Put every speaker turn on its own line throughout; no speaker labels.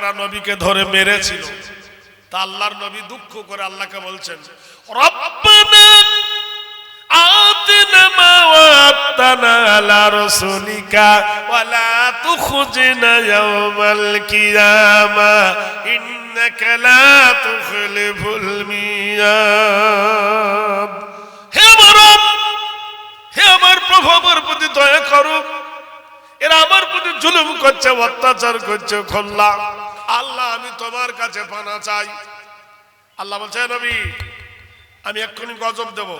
তারা নবীকে ধরে মেরেছিল। তা আল্লাহর নবী দুঃখ করে আল্লাহকে বলছেন হে হে আমার প্রতি দয়া করো। এরা আমার প্রতি জুলুম করছে, অত্যাচার করছে, খোল্লা। আল্লাহ, আমি তোমার কাছে পানা চাই। আল্লাহ বলছে নবী, আমি এক্ষুনি গজব দেব।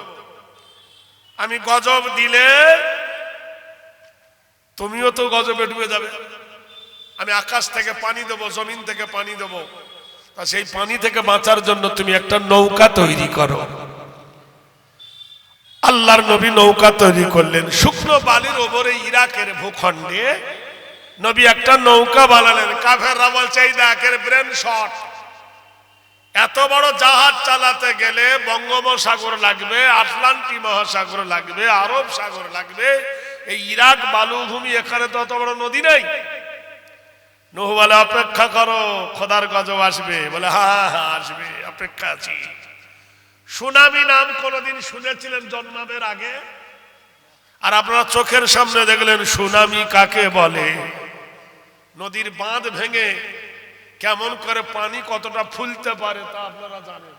আমি গজব দিলে তুমিও তো গজবে ডুবে যাবে। আমি আকাশ থেকে পানি দেব, জমিন থেকে পানি দেব। তা সেই পানি থেকে বাঁচার জন্য তুমি একটা নৌকা তৈরি করো। আল্লাহর নবী নৌকা তৈরি করলেন। শুকনো বালির ওপরে ইরাকের ভূখণ্ডে নবী একটা নৌকা বানালেন। কাফেররা বলছে, এই দেখের ব্রেন শট এত বড় জাহাজ চালাতে গেলে বঙ্গোপসাগর লাগবে আটলান্টি মহাসাগর লাগবে, আরব সাগর লাগবে। এই ইরাক, বালুভূমি, এখানে তো অত বড় নদী নেই। নহু বলে অপেক্ষা করো, খোদার গজব আসবে। বলে হ্যাঁ হ্যাঁ আসবে, অপেক্ষা আছি। সুনামি নাম কোনদিন শুনেছিলেন জন্মাবের আগে? আর আপনারা চোখের সামনে দেখলেন, সুনামি কাকে বলে? নদীর বাঁধ ভেঙে কেমন করে পানি কতটা ফুলতে পারে তা আপনারা জানেন।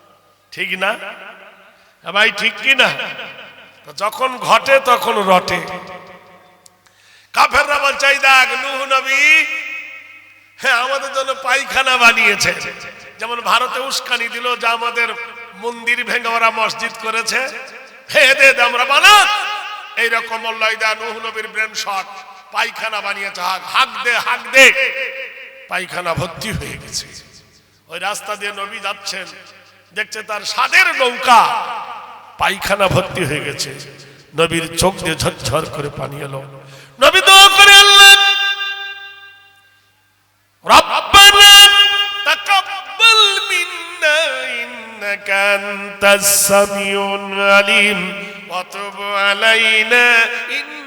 ঠিক না? ভাই, ঠিক কি না? যখন ঘটে তখন রটে। কাফেররা বলছে, "এই দেখ, নুহ নবী হ্যাঁ আমাদের জন্য পায়খানা বানিয়েছে। যেমন ভারতে উস্কানি দিল যা আমাদের মন্দির ভেঙে ওরা মসজিদ করেছে। হে, দে আমরা বানাত এইরকম নুহ নবীর ব্রেন শট পায়খানা বানিয়েছে, হাক হাক দে হাক দে। পায়খানা ভর্তি হয়ে গেছে। ওই রাস্তা দিয়ে নবী যাচ্ছেন, দেখছে তার সাদের নৌকা। পায়খানা ভর্তি হয়ে গেছে। নবীর চোখ দিয়ে ঝরঝর করে পানি এলো। নবী দোয়া করে আল্লাহ, রব্বানা তাকাব্বাল মিন্না ইন্নাকা আনতাস সামিউল আলিম ওয়া আলাইনা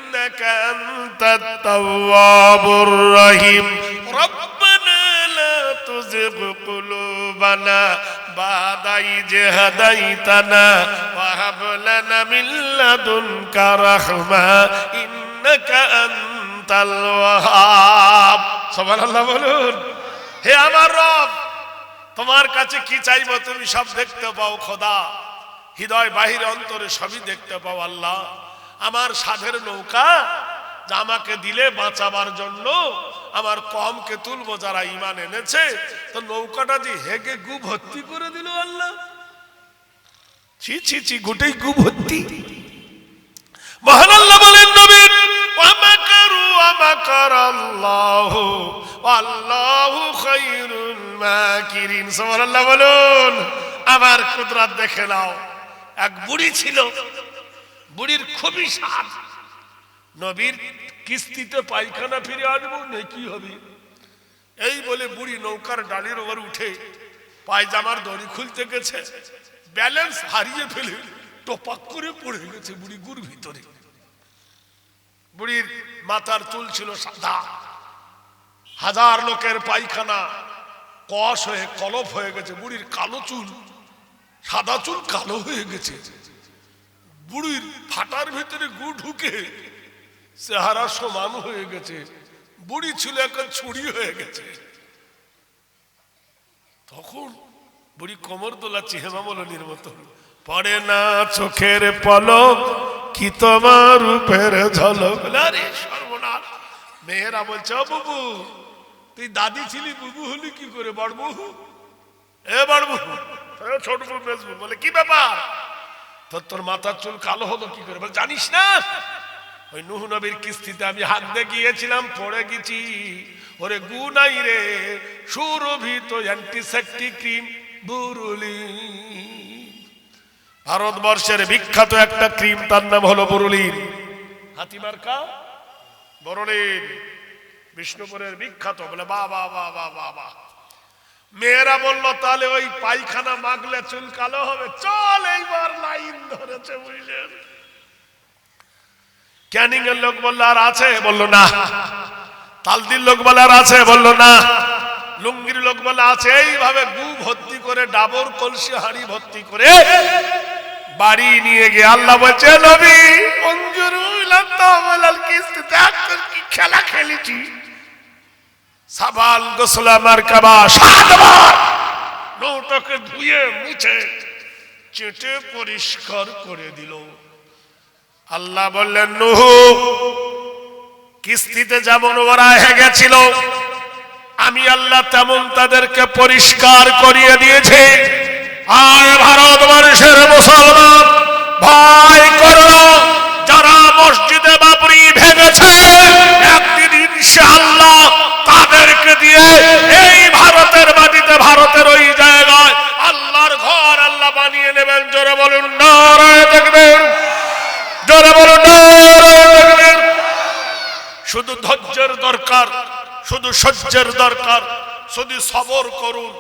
إنك أنت التواب الرحيم ربنا لا تزغ قلوبنا بعد إذ هديتنا وهب لنا من لدنك رحمة إنك أنت الوهاب সুবহানাল্লাহ বলুন হে আমার রব তোমার কাছে কি চাইবো তুমি সব দেখতে পাও খোদা হৃদয় বাহির অন্তরে সবই দেখতে পাও আল্লাহ আমার সাধের নৌকা আমাকে দিলে বাঁচাবার জন্য আমার কমকে তুলবো যারা ইমান এনেছে। তো নৌকাটা যে হেগে গু ভর্তি করে দিল আল্লাহ। ছি ছি ছি, গোটেই গু ভর্তি। মহান আল্লাহ আল্লাহ বলুন, আমার কুদরত দেখে নাও, এক বুড়ি ছিল বুড়ির খুবই সাদ নবীর কিস্তিতে পায়খানা ফিরে আসব নেকি হবে? এই বলে বুড়ি নৌকার ডালের ওপর উঠে পায়জামার দড়ি খুলতে গেছে। ব্যালেন্স হারিয়ে ফেলে টোপাক করে পড়ে গেছে বুড়ি গুর ভিতরে। বুড়ির মাথার চুল ছিল সাদা। হাজার লোকের পায়খানা কষ হয়ে কলপ হয়ে গেছে। বুড়ির কালো চুল, সাদা চুল কালো হয়ে গেছে। বুড়ির ফাটার ভিতরে গু ঢুকে চেহারা সমান হয়ে গেছে। বুড়ি ছিল এখন ছুরি হয়ে গেছে। তখন বুড়ি কোমর দোলাচ্ছে হেমামলির মতো পড়ে না চোখের পলক, কি তোমার রূপের ঝলক? আরে মেয়েরা বলছে বুবু, তুই দাদি ছিলি, বুবু হলি কি করে? বড় বহু এ বড় বহু এ ছোট বলে, কি ব্যাপার? তোর তোর মাথার চুল কালো হলো কি করে? জানিস না? ওই নুহ নবীর কিস্তিতে আমি হাত দিয়ে গিয়েছিলাম, পড়ে গেছি। ওরে গু নাই রে, সুরভিত অ্যান্টিসেপ্টিক ক্রিম বুরুলি। ভারতবর্ষের বিখ্যাত একটা ক্রিম তার নাম হলো বরুলিন। হাতিমার্কা বরুলিন, বিষ্ণুপুরের বিখ্যাত, বলে বা বা বা বা বা মেয়েরা বলল, তাহলে ওই পায়খানা মাগলে চুল কালো হবে। চল এইবার লাইন ধরেছে বুঝলেন? ক্যানিং এর লোক বলল, আর আছে? বলল, না। তালদির লোক বলে আর আছে? বলল, না। লুঙ্গির লোক বলে আছে। এইভাবে গু ভর্তি করে, ডাবর কলসি হাড়ি ভর্তি করে বাড়ি নিয়ে গিয়ে আল্লাহ বলছে, নবী মঞ্জুরুল আল্লাহ কিস্তিতে আজকে কি খেলা খেলেছি? সাবাল গোসলা মার্কাবা সাতবার নৌটাকে ধুয়ে মুছে চেটে পরিষ্কার করে দিল। আল্লাহ বললেন, নুহু, কিস্তিতে যেমন ওরা হেগেছিল আমি আল্লাহ তেমন তাদেরকে পরিষ্কার করিয়ে দিয়েছে। আর ভারতবর্ষের মুসলমান, ভয় করল শুধু সহ্যের দরকার, শুধু সবর করুন।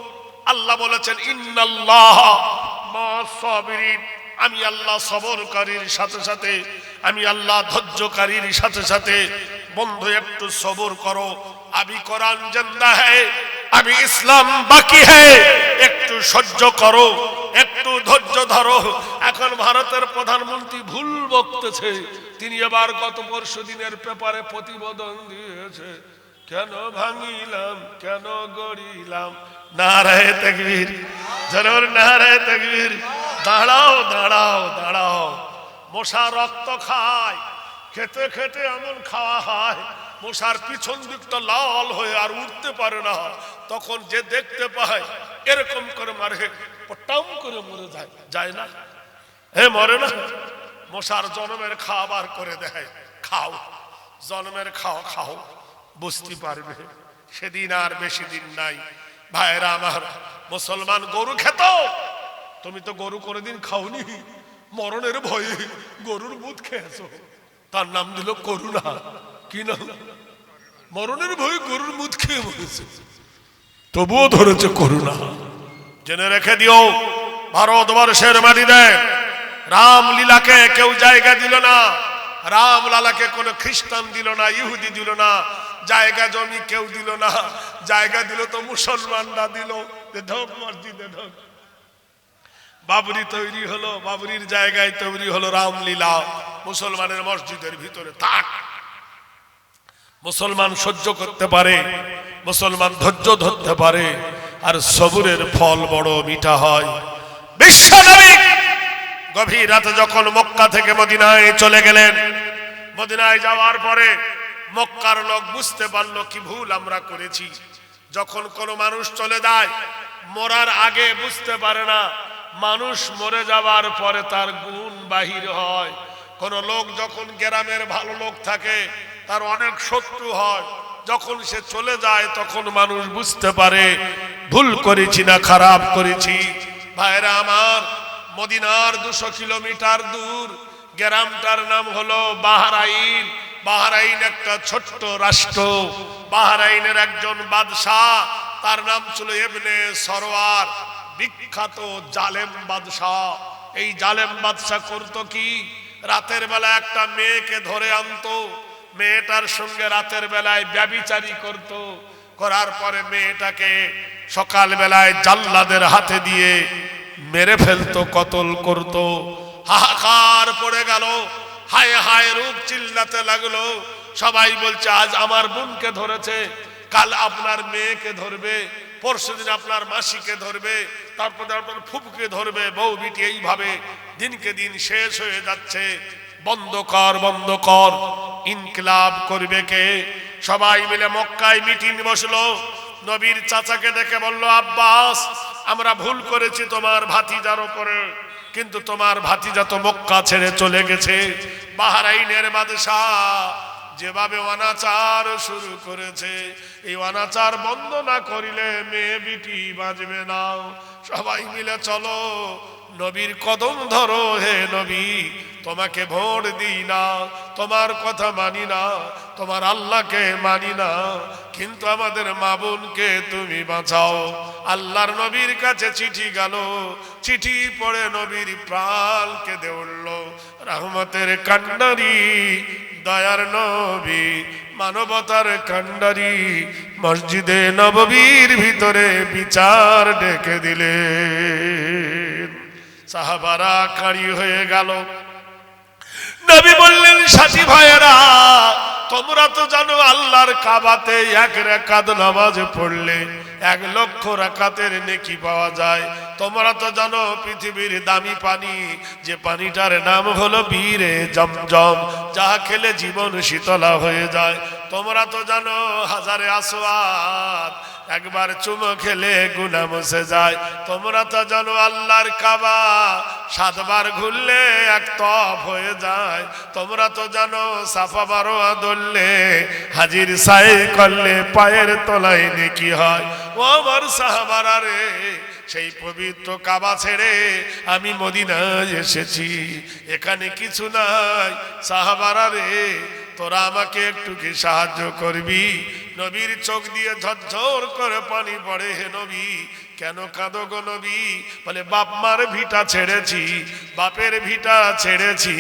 আল্লাহ বলেছেন, ইন্নাল্লাহ আমি আল্লাহ সবরকারীর সাথে সাথে, আমি আল্লাহ ধৈর্যকারীর সাথে সাথে, বন্ধু, একটু সবর করো। আমি কোরআন জিন্দা হ্যায় আমি ইসলাম বাকি হ্যায় একটু সহ্য করো, একটু ধৈর্য ধরো। এখন ভারতের প্রধানমন্ত্রী ভুল বকতেছে। তিনি এবার গত পরশু দিনের পেপারে প্রতিবেদন দিয়েছে। কেন ভাঙিলাম, কেন গড়িলাম? নারায় তকবীর জরুর নারায় তকবীর। দাঁড়াও দাঁড়াও দাঁড়াও। মশা রক্ত খায়, খেতে খেতে এমন খাওয়া হয়। মশার পিছন দিকটা লাল হয়ে আর উঠতে পারে না। তখন যে দেখতে পায়, এরকম করে মারে, পটাম করে মরে যায়। যায় না। হে, মরে না। মশার জন্মের খাবার করে দেয়। খাও। জন্মের খাও খাও। বুঝতে পারবে। সেদিন আর বেশি দিন নাই। ভাইরা আমার, মুসলমান গরু খেত? তুমি তো গরু কোনোদিন খাওনি। মরণের ভয়ে গরুর মুদ খেয়েছো। তার নাম দিল করুণা। কি নাম? মরণের ভয়ে গরুর মুদ খেয়ে মরেছে। তবুও ধরেছে করুণা। জেনে রেখে দিও ভারতবর্ষের মাটিতে রামলীলাকে কেউ জায়গা দিল না। রামলালাকে কোনো খ্রিস্টান দিল না, ইহুদি দিল না। জায়গা জমি কেউ দিল না। জায়গা দিল তো মুসলমানরা দিল। ঢোক, মসজিদে ঢোক। বাবরি তৈরি হলো, বাবরির জায়গায় তৈরি হলো রামলীলা। মুসলমানের মসজিদের ভিতরে থাক। মুসলমান সহ্য করতে পারে, মুসলমান ধৈর্য ধরতে পারে, আর সবুরের ফল বড় মিঠা হয়। বিশ্বনবী গভীর রাতে যখন মক্কা থেকে মদিনায় চলে গেলেন, মদিনায় যাওয়ার পরে মক্কার লোক বুঝতে পারল কি ভুল আমরা করেছি। যখন কোনো মানুষ চলে যায়, মরার আগে বুঝতে পারে না, মানুষ মরে যাওয়ার পরে তার গুণ বাহির হয়। কোন লোক যখন গ্রামের ভালো লোক থাকে, তার অনেক শত্রু হয়। যখন সে চলে যায়, তখন মানুষ বুঝতে পারে, ভুল করেছি না, খারাপ করেছি। ভাইরা আমার, মদিনার দুশো কিলোমিটার দূর, গ্রামটার নাম হলো বাহারাইন। বাহারাইন একটা ছোট্ট রাষ্ট্র। বাহারাইনের একজন বাদশাহ, তার নাম ছিল এবনে সরোয়ার বিখ্যাত জালেম বাদশাহ। এই জালেম বাদশাহ করতো কি? রাতের বেলা একটা মেয়েকে ধরে আনতো। মেয়েটার সঙ্গে রাতের বেলায় ব্যবিচারী করত। করার পরে মেয়েটাকে সকাল বেলায় জাল্লাদের হাতে দিয়ে মেরে ফেলতো, কতল করত। হাহাকার পড়ে গেল। হায় হায় রূপ চিল্লাতে লাগল। সবাই বলছে, আজ আমার বোনকে ধরেছে, কাল আপনার মেয়েকে ধরবে, পরশু দিন আপনার মাসিকে ধরবে, তারপর আপনার ফুপুকে ধরবে, বউ বিটি এইভাবে দিনকে দিন শেষ হয়ে যাচ্ছে। বন্ধ কর বন্ধ কর, ইনকিলাব করবে কে? সবাই মিলে মক্কায় মিটিং বসল। নবীর চাচাকে দেখে বলল, আব্বাস, আমরা ভুল করেছি তোমার ভাতিজার উপরে, কিন্তু তোমার ভাতিজা তো মক্কা ছেড়ে চলে গেছে। বাহারাইনের বাদশাহ যেভাবে অনাচার শুরু করেছে, এই অনাচার বন্ধ না করিলে মেয়ে বিটি বাজবে না। সবাই মিলে চলো, নবীর কদম ধরো, হে নবী, তোমাকে ভোট দিই না, তোমার কথা মানি না, তোমার আল্লাহকে মানি না কিন্তু আমাদের মা বোনকে তুমি বাঁচাও। আল্লাহর নবীর কাছে চিঠি গেল। চিঠি পড়ে নবীর প্রাণ কেঁদে উঠল। রহমতের কান্নারি দয়ার নবী, মানবতার কান্ডারি, মসজিদে নববীর ভিতরে বিচার ডেকে দিলে সাহাবারা কাঁড়ি হয়ে গেল। নবী বললেন, সাথী ভাইয়েরা, তোমরা তো জানো আল্লাহর কাবাতে এক রেখাত নামাজ পড়লে এক লক্ষ রাকাতের নেকি পাওয়া যায়। তোমরা তো জানো পৃথিবীর দামি পানি, যে পানিটার নাম হলো বীরে জমজম, যা খেলে জীবন শীতলা হয়ে যায়। তোমরা তো জানো হাজারে আসোয়াদ একবার চুমো খেলে গুনা মুছে যায়। তোমরা তো জানো আল্লাহর কাবা, সাতবার ঘুরলে এক তপ হয়ে যায়। তোমরা তো জানো সাফা বারো ধরলে, হাজির সাই করলে পায়ের তলায় নেকি হয়। ও আমার সাহাবারা রে, সেই পবিত্র কাবা ছেড়ে আমি মদিনায় এসেছি। এখানে কিছু নাই। সাহাবারা রে তোরা আমাকে একটু কি সাহায্য করবি নবীর চোখ দিয়ে ঝরঝর করে পানি পড়ে হে নবী কেন কাঁদো গো নবী? বলে, বাপ মার ভিটা ছেড়েছি, বাপের ভিটা ছেড়েছি,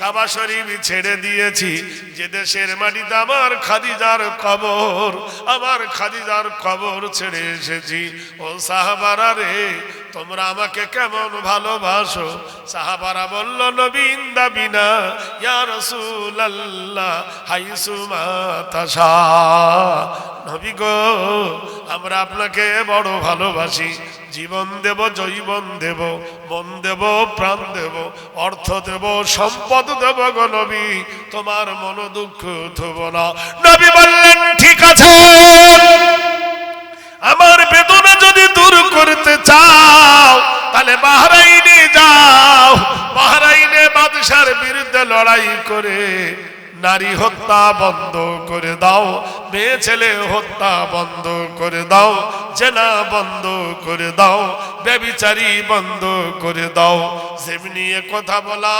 কাবা শরীফ ছেড়ে দিয়েছি। যে দেশের মাটিতে আমার খাদিজার কবর, আমার খাদিজার কবর ছেড়ে এসেছি। ও সাহাবারা রে, তোমরা আমাকে কেমন ভালোবাসো? সাহাবারা বলল নবীন দাবিনা ইয়া রাসূলুল্লাহ হাইসুমা তাশা। নবী গো, আমরা আপনাকে বড় ভালোবাসি। জীবন দেব জৈবন দেব মন দেব, প্রাণ দেব, অর্থ দেব, সম্পদ দেব গো নবী। তোমার মন দুঃখ থব না। নবী বললেন, ঠিক আছে। আমার বেদনা যদি দূর করতে চাও, তাহলে বাহরাইনে যাও। বাহরাইনে বাদশার বিরুদ্ধে লড়াই করে নারী হত্যা বন্ধ করে দাও, মেয়ে ছেলে হত্যা বন্ধ করে দাও, জেনা বন্ধ করে দাও, ব্যবিচারি বন্ধ করে দাও। যেমনি কথা বলা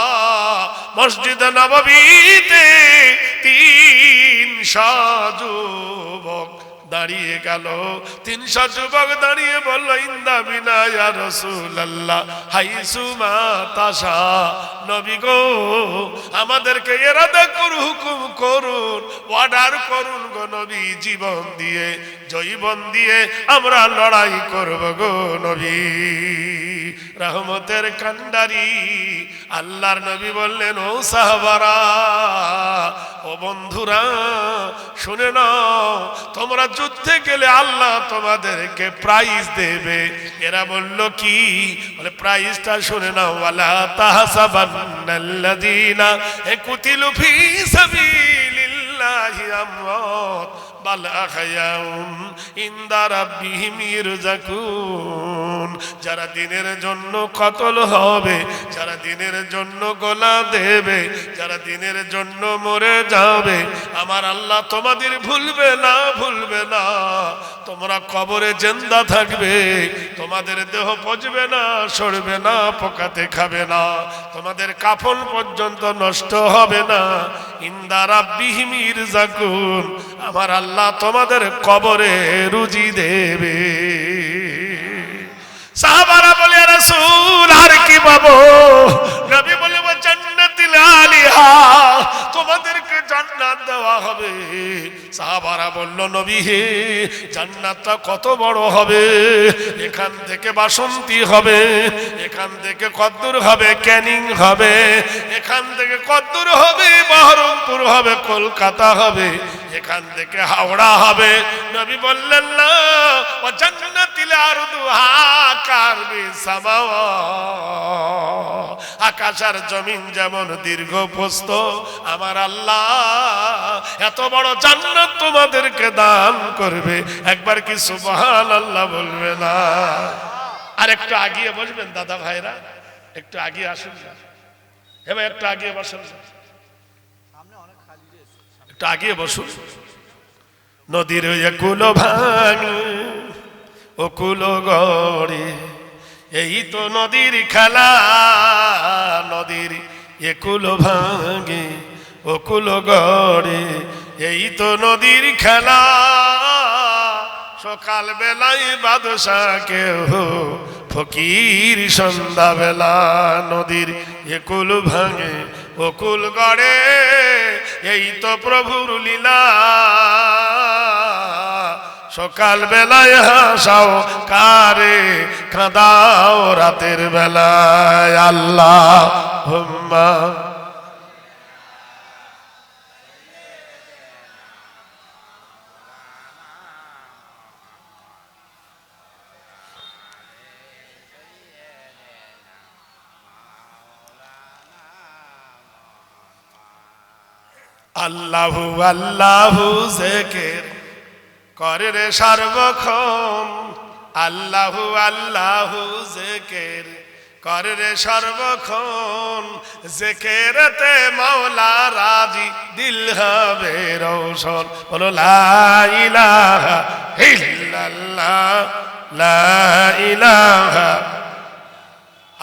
মসজিদ নববীতে তিন যুবক দাঁড়িয়ে গেল। তিনশো যুবক দাঁড়িয়ে বলল, ইন্দা বিনা ইয়া রাসূলুল্লাহ হাইসুমা তাশা, নবী গো, আমাদেরকে এরাদা করু হুকুম করুন, অর্ডার করুন গো নবী, জীবন দিয়ে জৈবন দিয়ে আমরা লড়াই করব গো নবী। রহমতের কান্ডারি আল্লাহর নবী বললেন, ও সাহাবারা, ও বন্ধুরা, শুনে নাও, তোমরা যুদ্ধে গেলে আল্লাহ তোমাদেরকে প্রাইজ দেবে। এরা বলল, কি? বলে প্রাইজটা শুনে নাও, ওয়ালা তাহসাবান্নাল্লাযীনা কুতিলু ফী সাবিলিল্লাহি আমওয়াত যারা দিনের জন্য কতল হবে, যারা দিনের জন্য গোলা দেবে, যারা দিনের জন্য মরে যাবে, আমার আল্লাহ তোমাদের ভুলবে না ভুলবে না। তোমরা কবরে জেন্দা থাকবে, তোমাদের দেহ পচবে না, সরবে না, পোকাতে খাবে না। তোমাদের কাফন পর্যন্ত নষ্ট হবে না। ইন্দারা বিহিমির জাকুন আমার আল্লাহ তোমাদের কবরে রুজি দেবে। সাহাবারা বলে রাসূল আর কি পাবো? নবী বলে জান্নাতিল তোমাদেরকে জান্নাত দেওয়া হবে। সাহাবারা বলল, নবী হে, জান্নাতটা কত বড় হবে? এখান থেকে বাসন্তী হবে, এখান থেকে কদ্দুর হবে, ক্যানিং হবে, এখান থেকে কদ্দুর হবে, বহরমপুর হবে, কলকাতা হবে, এখান থেকে হাওড়া হবে। নবী বললেন, না, ও জান্নাতিল আরদুহা কারবি সামাওয়া আকাশ আর জমিন যেমন দীর্ঘ প্রস্ত আমার আল্লাহ এত বড় জান্নাত তোমাদেরকে দান করবে। একবার কি সুবহান আল্লাহ বলবে না? আর একটু আগিয়ে বসবেন দাদা ভাইরা একটু আগিয়ে আসুন। এবার একটু আগিয়ে বসুন। একটু আগিয়ে বসুন। নদীর একুলো ভাঙ ও কুলো গড়ে। এই তো নদীর খেলা, নদীর একুলো ভাঙে, ও কুলো গড়ে। এই তো নদীর খেলা সকাল বেলায় বাদশা কেউ ফকির সন্ধ্যাবেলা নদীর একুল ভাঙে অকুল গড়ে। এই তো প্রভুর লীলা। সকাল বেলায় হাসাও কারে কাঁদাও রাতের বেলায়। আল্লাহ হুম্মা আল্লাহু আল্লাহু জেকের করে রে সর্বক্ষণ আল্লাহু আল্লাহু জেকের। করে রে সর্বক্ষণ জেকেরতে মাওলা রাজি দিল হবে রৌশন বলো, লা ইলাহা ইল্লাল্লাহ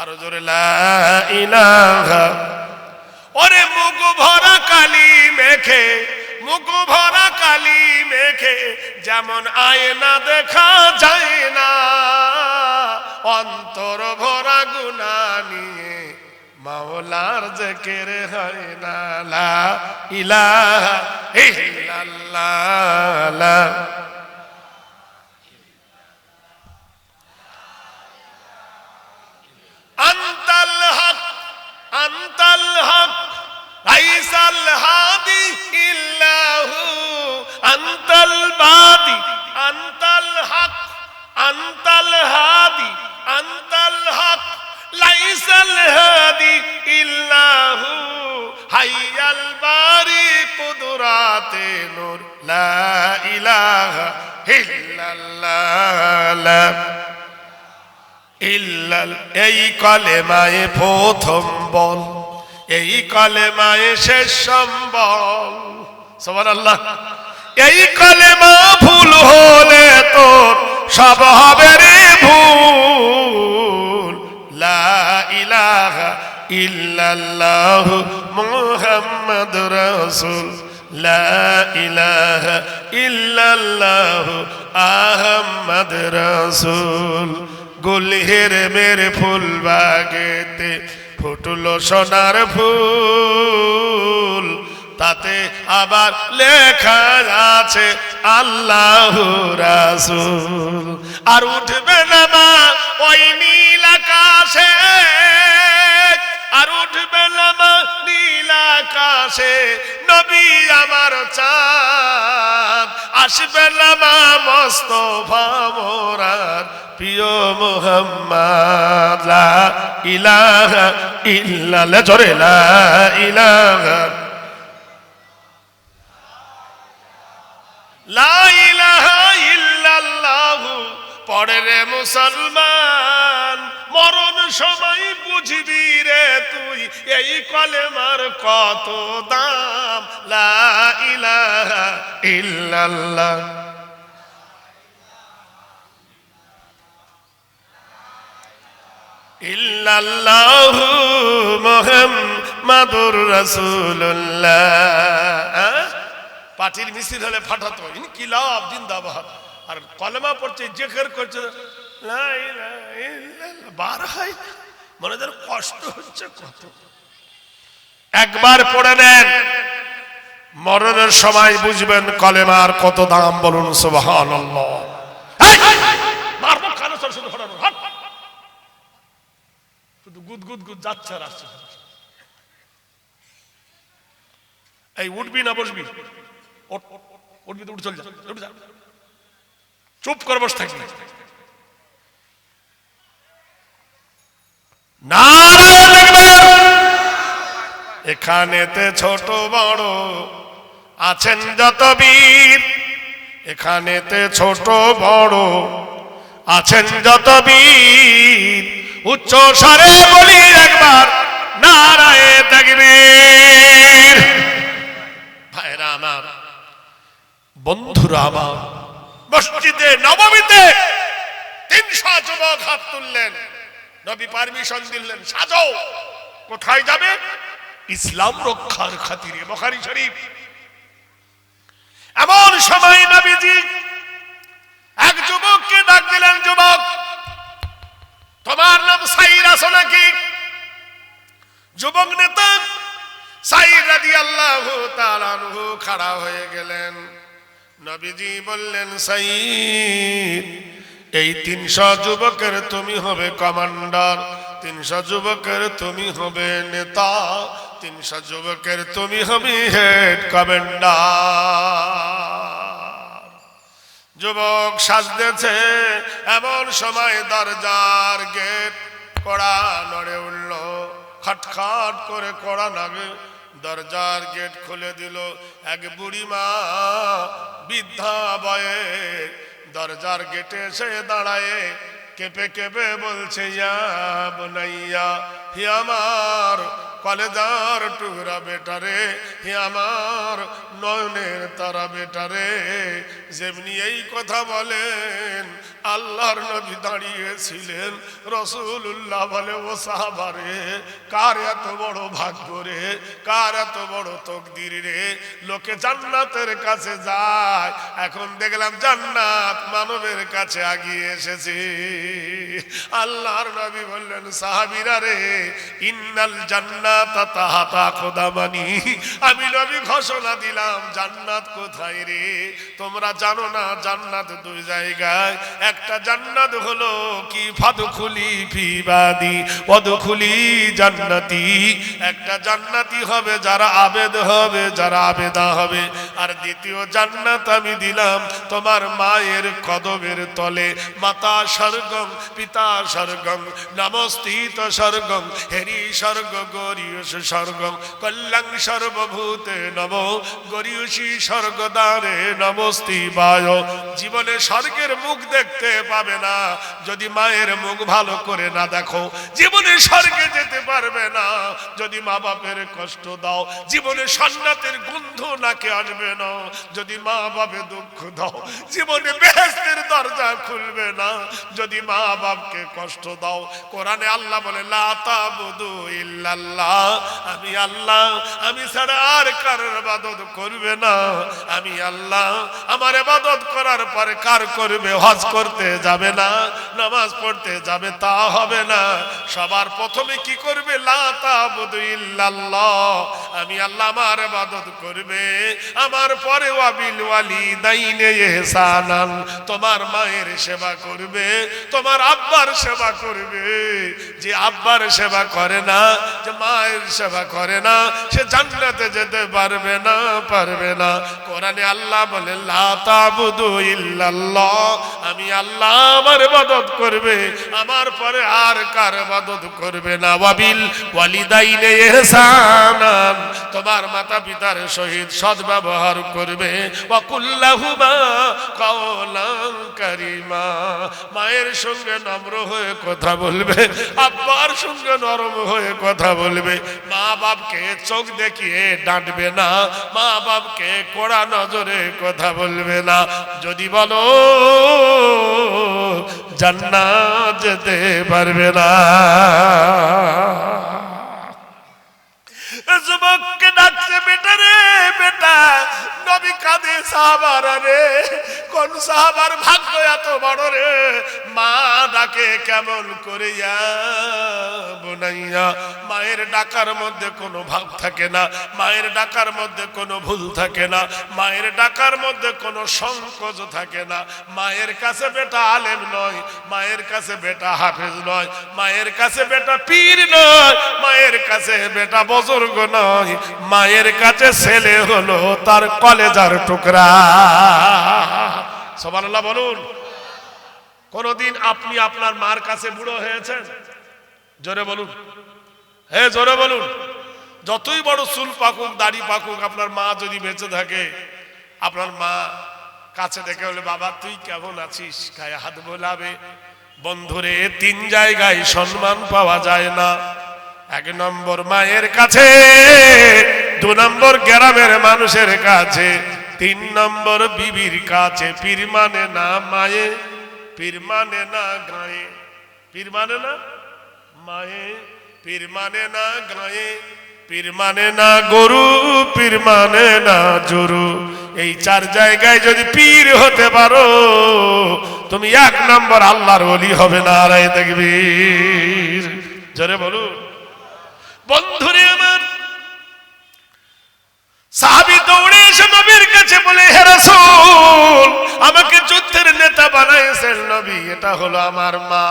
আরও জোরে, লা ইলাহা। ওরে মুখ ভরা কালি মেখে, মুখ ভরা কালি যেমন আয়না দেখা যায় না, অন্তর ভরা গুণা নিয়ে মাওলার জেকের হয় না, লা ইলাহা ইল্লাল্লাহ। আন্তাল হক আন্তাল হক, লাইসাল হাদি ইল্লাহু। আন্তাল বাদি, আন্তাল হক, আন্তাল হাদি, আন্তাল হক, লাইসাল হাদি ইল্লাহু হাইয়াল বারি কুদরাতে নূর, লা ইলাহা ইল্লাল্লাহ ইল্লাল, এই কলেমায় প্রথম বল, এই কলেমায় শেষ সম্বল সবার আল্লাহ এই কলেমা ভুল হলে তোর সব হবে রে ভুল। লা ইলাহা ইল্লাল্লাহ মুহাম্মদ রাসূল। লা ইলাহা ইল্লাল্লাহ আহমদ রাসূল। গুলহের মেরে ফুল বাগেতে ফুটলো সোনার ফুল। তাতে আবার লেখা আছে আল্লাহ রাসূল। আর উঠবে না মা ওই নীল আকাশে। আর উঠবে না মা নীল আকাশে, নবী আমার চাঁদ। আসবে না মা মস্তফা মোরার প্রিয় মোহাম্মদ। ইলাহা ইল্লাল্লাহ, জোরে লা ইলাহা পড়ে রে মুসলমান, মরণ সময় বুঝবি রে তুই। এই কলেমার কত দাম? লা ইলাহা ইল্লাল্লাহ। ইল্লাল্লাহু মুহাম্মাদুর পার্টির মিছিল হলে ফাটাতো। ইনকিলাব, জিন্দাবাদ। আর কলেমা পড়ছে জেকের করছে বার হয়। মনে কষ্ট হচ্ছে কত। একবার পড়ে নেন। মরণের সময় বুঝবেন কলেমার কত দাম। বলুন শুধু গুদ গুদ গুদ যাচ্ছে এই, উঠবি না, বসবি। উঠে চল যা। চুপ করে বসে নারায়ণ এখানেতে ছোট বড় আছেন যত বীর। এখানেতে ছোট বড় আছেন যত বীর। উচ্চ স্বরে বলি একবার নারায় তাকবীর ভাইরা আমার বন্ধুরা আমার মসজিদে নবমীতে তিনশো যুবক হাত তুললেন। নবী পারমিশন দিলেন, সাজাও, কোথায় যাবে? ইসলাম রক্ষার খাতিরে, বখারি শরীফ। এমন সময় নবীজি এক যুবককে ডাক দিলেন, যুবক, তোমার নাম সাইর আছো নাকি? যুবক নেতা সাইর রাদি আল্লাহ খাড়া হয়ে গেলেন। নবীজি বললেন, সাইদ, এই তিনশো যুবকের তুমি হবে কমান্ডার, তিনশো যুবকের তুমি হবে নেতা, তিনশো যুবকের তুমি হবে হেড কমান্ডার। যুবক সাজতেছে, এমন সময় দরজার গেট কড়া নড়ে উঠল, খটখট করে কড়া নাগে দরজার গেট খুলে দিল এক বুড়ি মা বৃদ্ধা বয়ে। দরজার গেটে সে দাঁড়ায় কেঁপে কেঁপে বলছে, ইয়া বনাইয়া হিয়ামার আমার কলেজার টুকরা বেটারে, হে আমার নয়নের তারা বেটারে। যেমনি এই কথা বলেন, আল্লাহর নবী দাঁড়িয়েছিলেন রসুল্লাহ বলে, ও সাহাবারে, কার এত বড় ভাগ্য রে? কার এত বড় তকদির রে? লোকে জান্নাতের কাছে যায়। এখন দেখলাম জান্নাত মানবের কাছে আগিয়ে এসেছে। আল্লাহর নবী বললেন, সাহাবিরা রে, ইন্নাল জান্নাত আমি নবী ঘোষণা দিলাম, জান্নাত কোথায় রে? তোমরা জানো না জান্নাত দুই জায়গায়। একটা জান্নাত হলো কি? ফাদুখুলি ফিবাদি জান্নাতি। একটা জান্নাতি হবে, যারা আবেদ হবে, যারা আবেদা হবে। আর দ্বিতীয় জান্নাত আমি দিলাম তোমার মায়ের কদমের তলে। মাতা স্বর্গম, পিতা স্বর্গম, নমস্তিত স্বর্গম, হেরি স্বর্গ গরিয়স স্বর্গম কল্যাণ সর্বভূতে নম। গরিয়সী স্বর্গদ্বারে নমস্তি বায়। জীবনে স্বর্গের মুখ দেখতে পাবে না। যদি মায়ের মুখ ভালো করে না দেখো, জীবনে স্বর্গে যেতে পারবে না। যদি মা বাপের কষ্ট দাও, জীবনে সন্ন্যাতের গন্ধ নাকে আসবে না। যদি মা বাপে দুঃখ দাও, জীবনে বেহেস্তের দরজা খুলবে না। যদি মা বাপকে কষ্ট দাও, কোরআনে আল্লাহ বলে, লা তাবুদু ইল্লাল্লাহ। আমি আল্লাহ, আমি ছাড়া আর কারোর করবে না। আমি আল্লাহ, আমার করার পরে কার করবে? হজ করতে যাবে না, নামাজ পড়তে যাবে, তা হবে না। সবার প্রথমে কি করবে? আমি আল্লাহ আমার করবে। আমার পরে ইহসানান। তোমার মায়ের সেবা করবে, তোমার আব্বার সেবা করবে। যে আব্বার সেবা করে না, যে মায়ের সেবা করে না, সে জান্নাতে যেতে পারবে না পারবে না। কোরআনে আল্লাহ বলে আমি আল্লাহ আমার ইবাদত করবে, আমার পরে আর কার ইবাদত করবে না। ওয়াবিল ওয়ালিদাইনে ইহসানান। তোমার মাতা পিতার সহিত সদ্ব্যবহার করবে। কারিমা। মায়ের সঙ্গে নম্র হয়ে কথা বলবে, আব্বার সঙ্গে নরম হয়ে কথা বলবে। মা বাপকে চোখ দেখিয়ে ডাঁটবে না। মা বাপকে কড়া নজরে কথা বলবে না। যদি বলো, জান্নাত যেতে পারবে না। যুবককে ডাকছে বেটা রে, বেটা। নবী কাঁদে সাহাবার রে কোন সাহাবার ভাগ্য এত বড় রে। মা ডাকে কেমন করে ইয়া বোনাইয়া। মায়ের ডাকার মধ্যে কোনো ভাব থাকে না। মায়ের ডাকার মধ্যে কোনো ভুল থাকে না। মায়ের ডাকার মধ্যে কোনো সংকোচ থাকে না। মায়ের কাছে বেটা আলেম নয়। মায়ের কাছে বেটা হাফেজ নয়। মায়ের কাছে বেটা পীর নয়। মায়ের কাছে বেটা বজুর্গ নয়। মায়ের কাছে ছেলে হলো তার কলেজার টুকরা। সবাল্লাহ বলুন। কোনদিন আপনি আপনার মার কাছে বুড়ো হয়েছেন? জোরে বলুন। হ্যাঁ জোরে বলুন। যতই বড় চুল পাকুক, দাড়ি পাকুক, আপনার মা যদি বেঁচে থাকে, আপনার মা কাছে দেখে বলে, বাবা, তুই কেমন আছিস? গায়ে হাত বোলাবে। বন্ধুরে, তিন জায়গায় সম্মান পাওয়া যায় না। এক নম্বর, মায়ের কাছে গ্রামের মানুষের কাছে, তিন নম্বর বিবির কাছে, পীর মানে না মায়ে, পীর মানে না গায়ে। পীর মানে না মায়ে, পীর মানে না গায়ে। পীর মানে না গরু, পীর মানে না জরু। এই চার জায়গায় যদি পীর হতে পারো, তুমি এক নম্বর আল্লাহর ওলি হবে না আড়াই দেখবি জোরে বলুন। বন্ধুরে আমার সাহাবি দৌড়ে এসে নবীর কাছে বলে, হে রাসূল, আমাকে যুদ্ধের নেতা বানাইছেন নবী, এটা হলো আমার মা।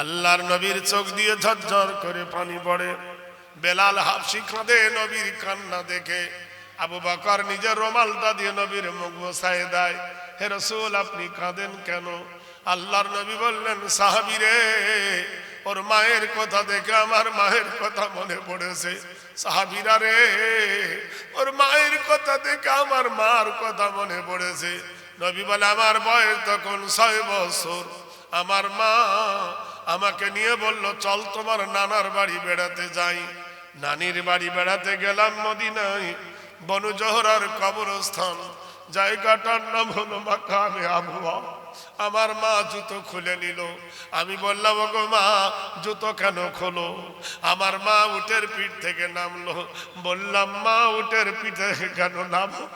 আল্লাহর নবীর চোখ দিয়ে ঝরঝর করে পানি পড়ে। বেলাল হাফসি কাঁদে, নবীর কান্না দেখে। আবু বকর নিজের রোমালটা দিয়ে নবীর মুখ বসায় দেয়। হে রসুল, আপনি কাঁদেন কেন? আল্লাহর নবী বললেন, সাহাবি রে ওর মায়ের কথা দেখে আমার মায়ের কথা মনে পড়েছে। সাহাবিরা রে, ওর মায়ের কথা দেখে আমার মার কথা মনে পড়েছে। নবী বলে, আমার বয়স তখন ছয় বছর। আমার মা আমাকে নিয়ে বলল, চল তোমার নানার বাড়ি বেড়াতে যাই। নানির বাড়ি বেড়াতে গেলাম মদিনায়। বনু জহরার কবরস্থান, জায়গাটার নাম হলো মাকামে আবহাওয়া আমার মা জুতো খুলে নিল। আমি বললাম, ওগো মা, জুতো কেন খোলো? আমার মা উটের পিঠ থেকে নামলো। বললাম, মা, উটের পিঠে কেন নামো?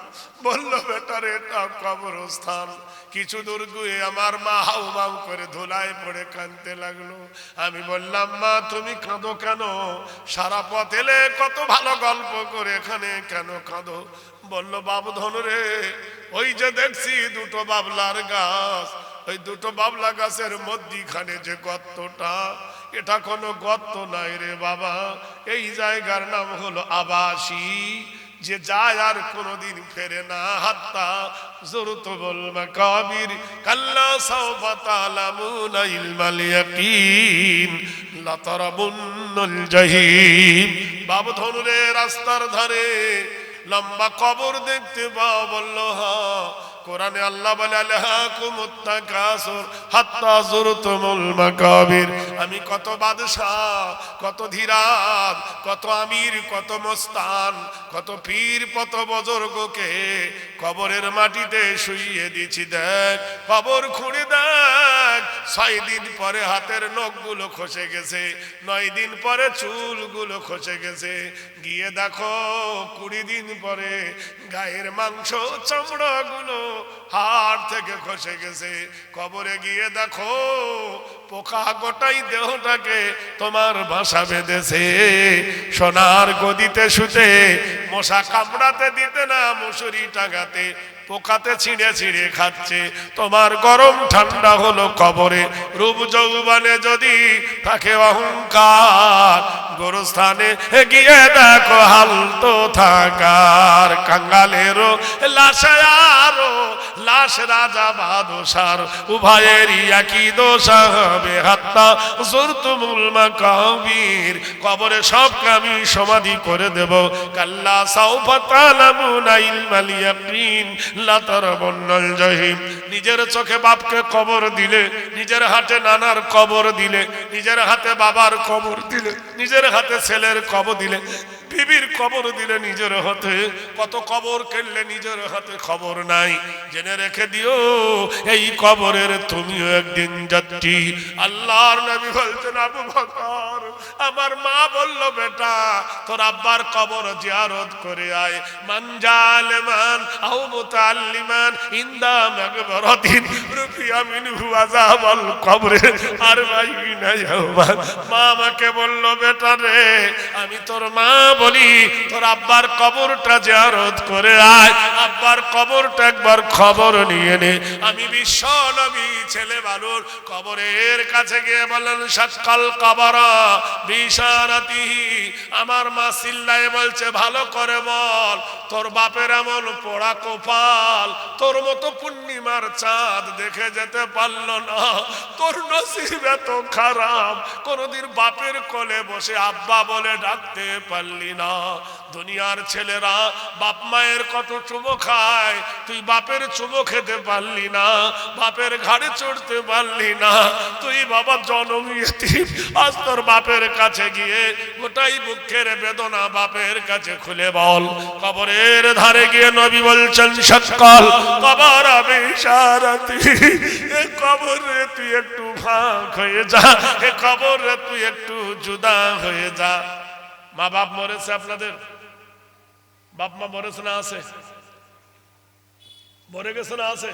বলল বেটার এটা কবরস্থান। কিছু দূর গিয়ে আমার মা হাউ মাউ করে ধুলায় পড়ে কাঁদতে লাগল। আমি বললাম, মা, তুমি কাঁদো কেন? সারা পথ এলে কত ভালো গল্প করে এখানে কেন কাঁদো? বলল বাবু ধন রে ওই যে দেখছি দুটো বাবলার গাছ, ওই দুটো বাবলা গাছের মধ্যিখানে যে গর্তটা, এটা কোনো গর্ত নাই রে বাবা। এই জায়গার নাম হলো আবাসী। যে যায় আর কোনোদিন ফেরে না। হাত্তা জরুত বল মাকাবির, কাল্লা সাওফা তালামুনা ইলমাল ইয়াকিন, লাতারাবুন্নাল জাহিম। বাবু ধনুরে রাস্তার ধারে লম্বা কবর দেখতে পাও বলল হা কোরআনে আল্লাহ বলে আমি কত বাদশাহ, কত ধীরাজ কত আমির, কত মস্তান, কত পীর, কত বুজুর্গকে কবরের মাটিতে শুইয়ে দিছি, দেখ, কবর খুঁড়ে দেখ, ছয় দিন পরে হাতের নখগুলো খসে গেছে, নয় দিন পরে চুলগুলো খসে গেছে, গিয়ে দেখো কুড়ি দিন পরে গায়ের মাংস চামড়া গুলো হাড় থেকে খসে গেছে। কবরে গিয়ে দেখো, পোকা গোটাই দেহটাকে তোমার বাসা বেঁধেছে। সোনার গদিতে শুতে মশা কামড়াতে দিতে না, মুসুরি টাঙাতে। পোকাতে ছিঁড়ে ছিঁড়ে খাচ্ছে। তোমার গরম ঠান্ডা হলো কবরে। রূপ যৌবনে যদি থাকে অহংকার, গোরস্থানে গিয়ে দেখো হালতো থাকার। কাঙ্গালেরও লাশে আরও, লাশ রাজা বাদশার, উভয়েরই একই দোষা হবে হাত্তা জুরতুমুল মাকাবির, কবরে সবকে আমি সমাধি করে দেব। কাল্লা সাউফা তালামুনা ইলমাল ইয়াকিন নিজের চোখে বাপকে কবর দিলে, নিজের হাতে নানার কবর দিলে, নিজের হাতে বাবার কবর দিলে, নিজের হাতে ছেলের কবর দিলে বিবির কবর দিলে নিজের হাতে। কত কবর কেললে নিজের হাতে খবর নাই। জেনে রেখে দিও, এই কবরের তুমিও একদিন যাত্রী। আল্লাহর নবী বলছেন, আবু বকর, আমার মা বলল, বেটা, তোর আব্বার কবর জিয়ারত করে আয়। মান জালেমান আও মুতাল্লিমান ইন্দা মাগবরাতিন রুফিয়া মিনহু আযাবাল কবরে আর বাইনা ইয়াওমান মা আমাকে বলল, বেটা রে, আমি তোর মা বলি, তোর আব্বার কবরটা জিয়ারত করে আয়। আব্বার কবরটা একবার খবর নিয়ে নে। আমি বিশ্ব ছেলে বালুর কবরের কাছে গিয়ে বললেন সকাল কবরা, বিশারাতিহি। আমার মা সিল্লায় বলছে, ভালো করে বল, তোর বাপের এমন পোড়া কপাল, তোর মতো পূর্ণিমার চাঁদ দেখে যেতে পারল না। তোর নসিব এত খারাপ, কোনদিন বাপের কোলে বসে আব্বা বলে ডাকতে পারলি না। দুনিয়ার ছেলেরা বাপ মায়ের কত চুমো খায়, তুই বাপের চুমো খেতে পারলি না, বাপের ঘাড়ে চড়তে পারলি না। তুই বাবা জনমিয়েছি আজ তোর বাপের কাছে গিয়ে গোটাই বুকের বেদনা বাপের কাছে খুলে বল। কবরের ধারে গিয়ে নবী বলছেন সকাল কবর আমি সারাতি এ কবরে তুই একটু ফাঁক হয়ে যা, এ কবরে তুই একটু জুদা হয়ে যা। মা বাপ মরেছে আপনাদের? বাপ মা মরেছে না আছে? মরে গেছে না আছে?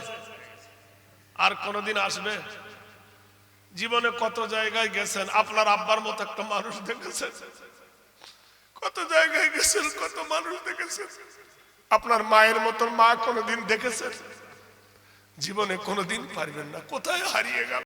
আর কোনদিন আসবে? জীবনে কত জায়গায় গেছেন? আপনার আব্বার মতো একটা মানুষ দেখেছেন? কত জায়গায় গেছেন, কত মানুষ দেখেছেন? আপনার মায়ের মতন মা কোনোদিন দেখেছেন? জীবনে কোনোদিন পারবেন না। কোথায় হারিয়ে গেল?